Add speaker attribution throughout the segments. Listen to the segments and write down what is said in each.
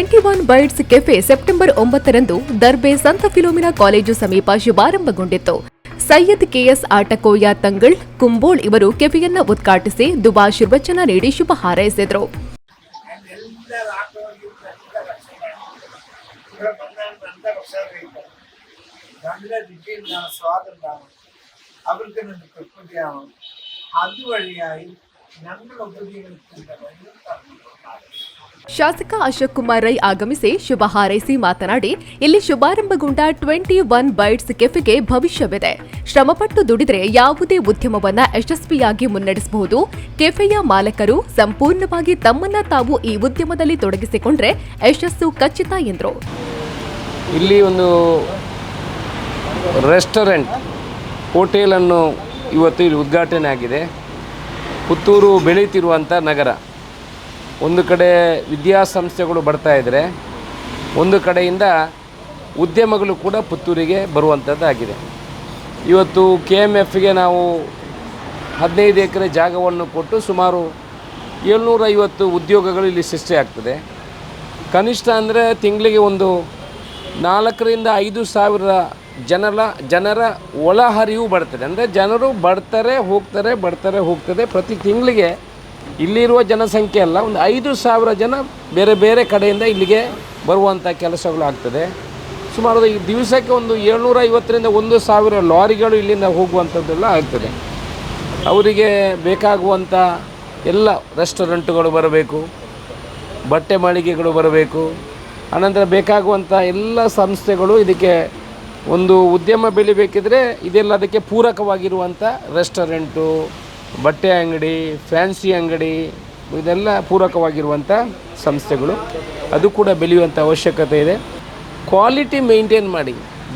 Speaker 1: twenty one bites cafe September ಒಂಬತ್ತರಂದು ದರ್ಬೆ ಸಂತ Philomena college ಸಮೀಪ ಶುಭಾರಂಭಗೊಂಡಿತ್ತು ಸೈಯದ್ ಕೆಎಸ್ ಆಟಕೋಯ ತಂಗಳ್ ಕುಂಬೋಳ್ ಇವರು ಕೆಫೆಯನ್ನ ಉದ್ಘಾಟಿಸಿ ದುಬಾಶೀರ್ವಚನ ನೀಡಿ ಶುಭ ಹಾರೈಸಿದರು
Speaker 2: എല്ലാവരും ആക്രമിക്കുന്ന എല്ലാ കർഷകരാണ് ഇവിടെ വന്നാൽ നല്ല കർഷകർ കഴിക്കും നല്ല രുചിയുണ്ടാവും സ്വാദുണ്ടാവും അവർക്ക് നിന്ന് തൃപ്തിയാവും അതുവഴിയായി ഞങ്ങൾ ഉപജീവനത്തിന്റെ വഴി തന്നിട്ടുണ്ടാകും
Speaker 1: ಶಾಸಕ ಅಶೋಕ್ ಕುಮಾರ್ ರೈ ಆಗಮಿಸಿ ಶುಭ ಹಾರೈಸಿ ಮಾತನಾಡಿ, ಇಲ್ಲಿ ಶುಭಾರಂಭಗೊಂಡ ಟ್ವೆಂಟಿ ಒನ್ ಬೈಟ್ಸ್ ಕೆಫೆಗೆ ಭವಿಷ್ಯವಿದೆ. ಶ್ರಮಪಟ್ಟು ದುಡಿದರೆ ಯಾವುದೇ ಉದ್ಯಮವನ್ನ ಯಶಸ್ವಿಯಾಗಿ ಮುನ್ನಡೆಸಬಹುದು. ಕೆಫೆಯ ಮಾಲಕರು ಸಂಪೂರ್ಣವಾಗಿ ತಮ್ಮನ್ನ ತಾವು ಈ ಉದ್ಯಮದಲ್ಲಿ ತೊಡಗಿಸಿಕೊಂಡ್ರೆ ಯಶಸ್ಸು ಖಚಿತ ಎಂದರು.
Speaker 3: ಇಲ್ಲಿ ಒಂದು ರೆಸ್ಟೋರೆಂಟ್, ಹೋಟೆಲನ್ನು ಇವತ್ತು ಇಲ್ಲಿ ಉದ್ಘಾಟನೆ ಆಗಿದೆ ಪುತ್ತೂರು ಬೆಳೀತಿರುವಂಥ ನಗರ. ಒಂದು ಕಡೆ ವಿದ್ಯಾಸಂಸ್ಥೆಗಳು ಬರ್ತಾ ಇದ್ದರೆ ಒಂದು ಕಡೆಯಿಂದ ಉದ್ಯಮಗಳು ಕೂಡ ಪುತ್ತೂರಿಗೆ ಬರುವಂಥದ್ದಾಗಿದೆ. ಇವತ್ತು ಕೆ ಎಂ ಎಫ್ಗೆ ನಾವು ಹದಿನೈದು ಎಕರೆ ಜಾಗವನ್ನು ಕೊಟ್ಟು ಸುಮಾರು ಏಳ್ನೂರೈವತ್ತು ಉದ್ಯೋಗಗಳು ಇಲ್ಲಿ ಸೃಷ್ಟಿಯಾಗ್ತದೆ ಕನಿಷ್ಠ ಅಂದರೆ ತಿಂಗಳಿಗೆ ಒಂದು ನಾಲ್ಕರಿಂದ ಐದು ಸಾವಿರ ಜನರ ಜನರ ಒಳಹರಿವು ಬರ್ತದೆ. ಅಂದರೆ ಜನರು ಬರ್ತಾರೆ, ಹೋಗ್ತಾರೆ, ಬರ್ತಾರೆ, ಹೋಗ್ತದೆ. ಪ್ರತಿ ತಿಂಗಳಿಗೆ ಇಲ್ಲಿರುವ ಜನಸಂಖ್ಯೆ ಅಲ್ಲ, ಒಂದು ಐದು ಸಾವಿರ ಜನ ಬೇರೆ ಬೇರೆ ಕಡೆಯಿಂದ ಇಲ್ಲಿಗೆ ಬರುವಂಥ ಕೆಲಸಗಳು ಆಗ್ತದೆ ಸುಮಾರು ಈ ದಿವಸಕ್ಕೆ ಒಂದು ಏಳ್ನೂರ ಐವತ್ತರಿಂದ ಒಂದು ಸಾವಿರ ಲಾರಿಗಳು ಇಲ್ಲಿಂದ ಹೋಗುವಂಥದ್ದೆಲ್ಲ ಆಗ್ತದೆ. ಅವರಿಗೆ ಬೇಕಾಗುವಂಥ ಎಲ್ಲ ರೆಸ್ಟೋರೆಂಟ್ಗಳು ಬರಬೇಕು, ಬಟ್ಟೆ ಮಳಿಗೆಗಳು ಬರಬೇಕು. ಆನಂತರ ಬೇಕಾಗುವಂಥ ಎಲ್ಲ ಸಂಸ್ಥೆಗಳು ಇದಕ್ಕೆ ಒಂದು ಉದ್ಯಮ ಬೆಳಿಬೇಕಿದ್ರೆ ಇದೆಲ್ಲ ಅದಕ್ಕೆ ಪೂರಕವಾಗಿರುವಂಥ ರೆಸ್ಟೋರೆಂಟು ಬಟ್ಟೆ ಅಂಗಡಿ, ಫ್ಯಾನ್ಸಿ ಅಂಗಡಿ, ಇದೆಲ್ಲ ಪೂರಕವಾಗಿರುವಂಥ ಸಂಸ್ಥೆಗಳು. ಅದು ಕೂಡ ಬೆಳೆಯುವಂಥ ಅವಶ್ಯಕತೆ ಇದೆ. ಕ್ವಾಲಿಟಿ ಮೇಂಟೈನ್ ಮಾಡಿ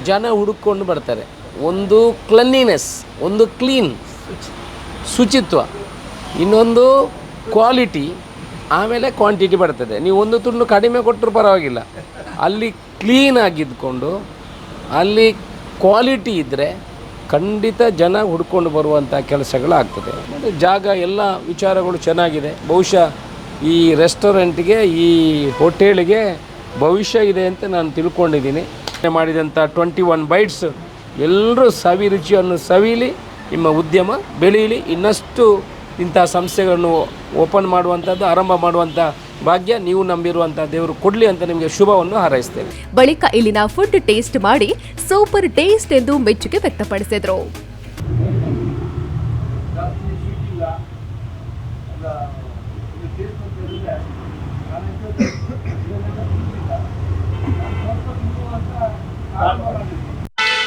Speaker 3: ಜನ ಹುಡುಕೊಂಡು ಬರ್ತಾರೆ. ಒಂದು ಕ್ಲನ್ನಿನೆಸ್ ಒಂದು ಕ್ಲೀನ್ ಶುಚಿತ್ವ. ಇನ್ನೊಂದು ಕ್ವಾಲಿಟಿ ಆಮೇಲೆ ಕ್ವಾಂಟಿಟಿ ಬರ್ತದೆ. ನೀವು ಒಂದು ತುಂಡು ಕಡಿಮೆ ಕೊಟ್ಟರು ಪರವಾಗಿಲ್ಲ. ಅಲ್ಲಿ ಕ್ಲೀನ್ ಆಗಿದ್ಕೊಂಡು, ಅಲ್ಲಿ ಕ್ವಾಲಿಟಿ ಇದ್ದರೆ ಖಂಡಿತ ಜನ ಹುಡ್ಕೊಂಡು ಬರುವಂಥ ಕೆಲಸಗಳಾಗ್ತದೆ. ಮತ್ತು ಜಾಗ ಎಲ್ಲ ವಿಚಾರಗಳು ಚೆನ್ನಾಗಿದೆ. ಬಹುಶಃ ಈ ರೆಸ್ಟೋರೆಂಟ್ಗೆ, ಈ ಹೋಟೆಲ್ಗೆ ಭವಿಷ್ಯ ಇದೆ ಅಂತ ನಾನು ತಿಳ್ಕೊಂಡಿದ್ದೀನಿ. ಮಾಡಿದಂಥ ಟ್ವೆಂಟಿ ಒನ್ ಬೈಟ್ಸ್ ಎಲ್ಲರೂ ಸವಿ ರುಚಿಯನ್ನು ಸವಿಲಿ, ನಿಮ್ಮ ಉದ್ಯಮ ಬೆಳೀಲಿ, ಇನ್ನಷ್ಟು ಇಂಥ ಸಂಸ್ಥೆಗಳನ್ನು ಓಪನ್ ಮಾಡುವಂಥದ್ದು, ಆರಂಭ ಮಾಡುವಂಥ ಭಾಗ್ಯ ನೀವು ನಂಬಿರುವಂಥ ದೇವರು ಕೊಡಲಿ ಅಂತ ನಿಮಗೆ ಶುಭವನ್ನು ಹಾರೈಸ್ತೇವೆ.
Speaker 1: ಬಳಿಕ ಇಲ್ಲಿನ ಫುಡ್ ಟೇಸ್ಟ್ ಮಾಡಿ ಸೂಪರ್ ಟೇಸ್ಟ್ ಎಂದು ಮೆಚ್ಚುಗೆ ವ್ಯಕ್ತಪಡಿಸಿದರು.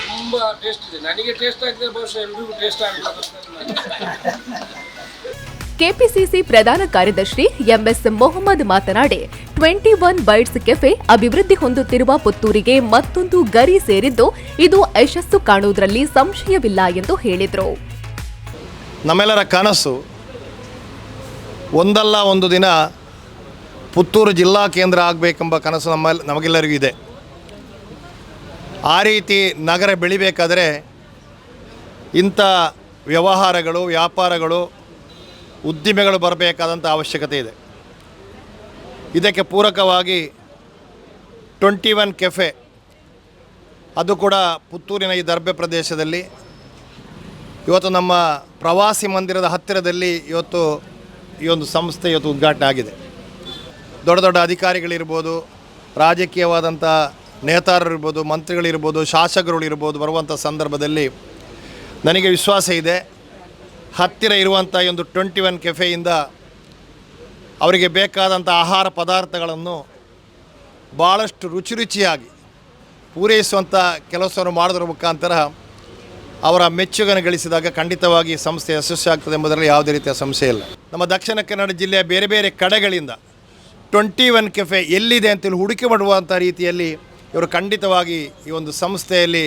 Speaker 3: ತುಂಬ ಟೇಸ್ಟ್ ಇದೆ. ನನಗೆ ಟೇಸ್ಟ್ ಆಗಿದೆ ಬಹುಶಃ ಎಲ್ರಿಗೂ ಟೇಸ್ಟ್ ಆಗಬೇಕು
Speaker 1: ಕೆಪಿಸಿಸಿ ಪ್ರಧಾನ ಕಾರ್ಯದರ್ಶಿ ಎಂಎಸ್ ಮೊಹಮ್ಮದ್ ಮಾತನಾಡಿ, ಟ್ವೆಂಟಿ ಒನ್ ಬೈಟ್ಸ್ ಕೆಫೆ ಅಭಿವೃದ್ಧಿ ಹೊಂದುತ್ತಿರುವ ಪುತ್ತೂರಿಗೆ ಮತ್ತೊಂದು ಗರಿ ಸೇರಿದ್ದು, ಇದು ಯಶಸ್ಸು ಕಾಣುವುದರಲ್ಲಿ ಸಂಶಯವಿಲ್ಲ ಎಂದು ಹೇಳಿದರು.
Speaker 4: ನಮ್ಮೆಲ್ಲರ ಕನಸು ಒಂದಲ್ಲ ಒಂದು ದಿನ ಪುತ್ತೂರು ಜಿಲ್ಲಾ ಕೇಂದ್ರ ಆಗಬೇಕೆಂಬ ಕನಸು ನಮ್ಮ, ನಮಗೆಲ್ಲರಿಗೂ ಇದೆ. ಆ ರೀತಿ ನಗರ ಬೆಳಿಬೇಕಾದರೆ ಇಂಥ ವ್ಯವಹಾರಗಳು, ವ್ಯಾಪಾರಗಳು ಉದ್ದಿಮೆಗಳು ಬರಬೇಕಾದಂಥ ಅವಶ್ಯಕತೆ ಇದೆ. ಇದಕ್ಕೆ ಪೂರಕವಾಗಿ ಟ್ವೆಂಟಿ ಒನ್ ಕೆಫೆ, ಅದು ಕೂಡ ಪುತ್ತೂರಿನ ಈ ದರ್ಬೆ ಪ್ರದೇಶದಲ್ಲಿ. ಇವತ್ತು ನಮ್ಮ ಪ್ರವಾಸಿ ಮಂದಿರದ ಹತ್ತಿರದಲ್ಲಿ ಇವತ್ತು ಈ ಒಂದು ಸಂಸ್ಥೆ ಇವತ್ತು ಉದ್ಘಾಟನೆ ಆಗಿದೆ. ದೊಡ್ಡ ದೊಡ್ಡ ಅಧಿಕಾರಿಗಳಿರ್ಬೋದು, ರಾಜಕೀಯವಾದಂಥ ನೇತಾರರಿರ್ಬೋದು, ಮಂತ್ರಿಗಳಿರ್ಬೋದು ಶಾಸಕರುಗಳಿರ್ಬೋದು ಬರುವಂಥ ಸಂದರ್ಭದಲ್ಲಿ ನನಗೆ ವಿಶ್ವಾಸ ಇದೆ. ಹತ್ತಿರ ಇರುವಂಥ ಒಂದು ಟ್ವೆಂಟಿ ಒನ್ ಕೆಫೆಯಿಂದ ಅವರಿಗೆ ಬೇಕಾದಂಥ ಆಹಾರ ಪದಾರ್ಥಗಳನ್ನು ಭಾಳಷ್ಟು ರುಚಿ ರುಚಿಯಾಗಿ ಪೂರೈಸುವಂಥ ಕೆಲಸವನ್ನು ಮಾಡೋದ್ರ ಮುಖಾಂತರ ಅವರ ಮೆಚ್ಚುಗೆಯನ್ನು ಗಳಿಸಿದಾಗ ಖಂಡಿತವಾಗಿ ಸಂಸ್ಥೆ ಯಶಸ್ವಿಯಾಗ್ತದೆ ಎಂಬುದರಲ್ಲಿ ಯಾವುದೇ ರೀತಿಯ ಸಂಶಯ ಇಲ್ಲ. ನಮ್ಮ ದಕ್ಷಿಣ ಕನ್ನಡ ಜಿಲ್ಲೆಯ ಬೇರೆ ಬೇರೆ ಕಡೆಗಳಿಂದ ಟ್ವೆಂಟಿ ಒನ್ ಕೆಫೆ ಎಲ್ಲಿದೆ ಅಂತೇಳಿ ಹುಡುಕಿ ಮಾಡುವಂಥ ರೀತಿಯಲ್ಲಿ ಇವರು ಖಂಡಿತವಾಗಿ ಈ ಒಂದು ಸಂಸ್ಥೆಯಲ್ಲಿ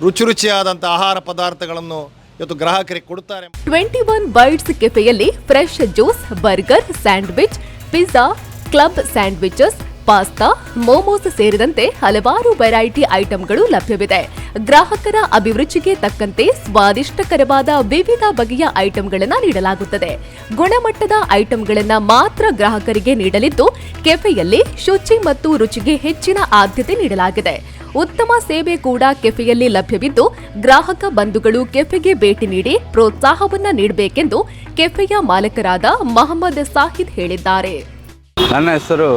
Speaker 4: ರುಚಿ ರುಚಿಯಾದಂಥ ಆಹಾರ ಪದಾರ್ಥಗಳನ್ನು ಇವತ್ತು ಗ್ರಾಹಕರಿಗೆ ಕೊಡುತ್ತಾರೆ
Speaker 1: twenty one bites ಕೆಫೆಯಲ್ಲಿ fresh juice burger sandwich pizza club sandwiches pasta, momos ಸೇರಿದಂತೆ ಹಲವಾರು ವೆರೈಟಿ ಐಟಂಗಳು ಲಭ್ಯವಿದೆ. ಗ್ರಾಹಕರ ಅಭಿರುಚಿಗೆ ತಕ್ಕಂತೆ ಸ್ವಾದಿಷ್ಟಕರವಾದ ವಿವಿಧ ಬಗೆಯ ಐಟಂಗಳನ್ನು ನೀಡಲಾಗುತ್ತದೆ. ಗುಣಮಟ್ಟದ ಐಟಂಗಳನ್ನು ಮಾತ್ರ ಗ್ರಾಹಕರಿಗೆ ನೀಡಲಿದ್ದು, ಕೆಫೆಯಲ್ಲಿ ಶುಚಿ ಮತ್ತು ರುಚಿಗೆ ಹೆಚ್ಚಿನ ಆದ್ಯತೆ ನೀಡಲಾಗಿದೆ. ಉತ್ತಮ ಸೇವೆ ಕೂಡ ಕೆಫೆಯಲ್ಲಿ ಲಭ್ಯವಿದ್ದು, ಗ್ರಾಹಕ ಬಂಧುಗಳು ಕೆಫೆಗೆ ಭೇಟಿ ನೀಡಿ ಪ್ರೋತ್ಸಾಹವನ್ನ ನೀಡಬೇಕೆಂದು ಕೆಫೆಯ ಮಾಲಕರಾದ ಮಹಮ್ಮದ್ ಸಾಹಿದ್ ಹೇಳಿದ್ದಾರೆ.
Speaker 5: ನನ್ನ ಹೆಸರು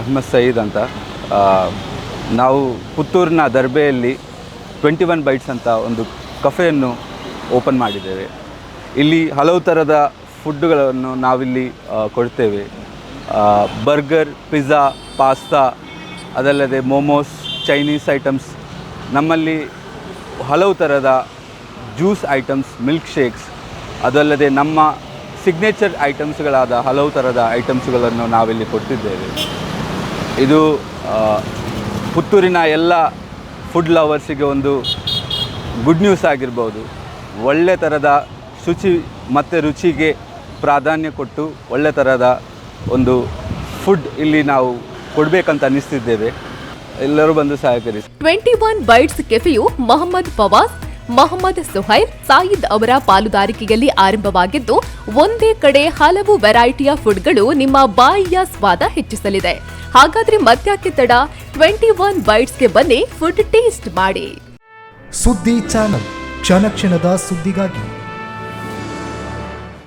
Speaker 5: ಅಹ್ಮದ್ ಸಯೀದ್ ಅಂತ ನಾವು ಪುತ್ತೂರಿನ ದರ್ಬೆಯಲ್ಲಿ ಟ್ವೆಂಟಿ ಒನ್ ಬೈಟ್ಸ್ ಅಂತ ಒಂದು ಕಫೆಯನ್ನು ಓಪನ್ ಮಾಡಿದ್ದೇವೆ. ಇಲ್ಲಿ ಹಲವು ಥರದ ಫುಡ್ಡುಗಳನ್ನು ನಾವಿಲ್ಲಿ ಕೊಡ್ತೇವೆ. ಬರ್ಗರ್, ಪಿಜ್ಜಾ, ಪಾಸ್ತಾ, ಅದಲ್ಲದೆ ಮೋಮೋಸ್, ಚೈನೀಸ್ ಐಟಮ್ಸ್, ನಮ್ಮಲ್ಲಿ ಹಲವು ಥರದ ಜ್ಯೂಸ್ ಐಟಮ್ಸ್, ಮಿಲ್ಕ್ ಶೇಕ್ಸ್, ಅದಲ್ಲದೆ ನಮ್ಮ ಸಿಗ್ನೇಚರ್ ಐಟಮ್ಸ್ಗಳಾದ ಹಲವು ಥರದ ಐಟಮ್ಸ್ಗಳನ್ನು ನಾವಿಲ್ಲಿ ಕೊಡ್ತಿದ್ದೇವೆ. ಇದು ಪುತ್ತೂರಿನ ಎಲ್ಲ ಫುಡ್ ಲವರ್ಸಿಗೆ ಒಂದು ಗುಡ್ ನ್ಯೂಸ್ ಆಗಿರ್ಬೋದು. ಒಳ್ಳೆ ಥರದ ಶುಚಿ ಮತ್ತು ರುಚಿಗೆ ಪ್ರಾಧಾನ್ಯ ಕೊಟ್ಟು ಒಳ್ಳೆ ಥರದ ಒಂದು ಫುಡ್ ಇಲ್ಲಿ ನಾವು ಕೊಡಬೇಕಂತ ಅನ್ನಿಸ್ತಿದ್ದೇವೆ. ಎಲ್ಲರೂ ಬಂದು ಸಹಕರಿಸಿ.
Speaker 1: ಟ್ವೆಂಟಿ ಒನ್ ಬೈಟ್ಸ್ ಕೆಫೆಯು ಮೊಹಮ್ಮದ್ ಫವಾಜ್ ಮೊಹಮ್ಮದ್ ಸುಹೈಲ್ ಸಾಯಿದ್ ಅವರ ಪಾಲುದಾರಿಕೆಯಲ್ಲಿ ಆರಂಭವಾಗಿದ್ದು, ಒಂದೇ ಕಡೆ ಹಲವು ವೆರೈಟಿಯ ಫುಡ್ಗಳು ನಿಮ್ಮ ಬಾಯಿಯ ಸ್ವಾದ ಹೆಚ್ಚಿಸಲಿದೆ. ಹಾಗಾದ್ರೆ ಮತ್ಯಾಕೆ ತಡ ಟ್ವೆಂಟಿ ಒನ್ ಬೈಟ್ಸ್ಗೆ ಬನ್ನಿ ಫುಡ್ ಟೇಸ್ಟ್ ಮಾಡಿ.
Speaker 6: ಸುದ್ದಿ ಚಾನಲ್ ಕ್ಷಣ ಕ್ಷಣದ ಸುದ್ದಿಗಾಗಿ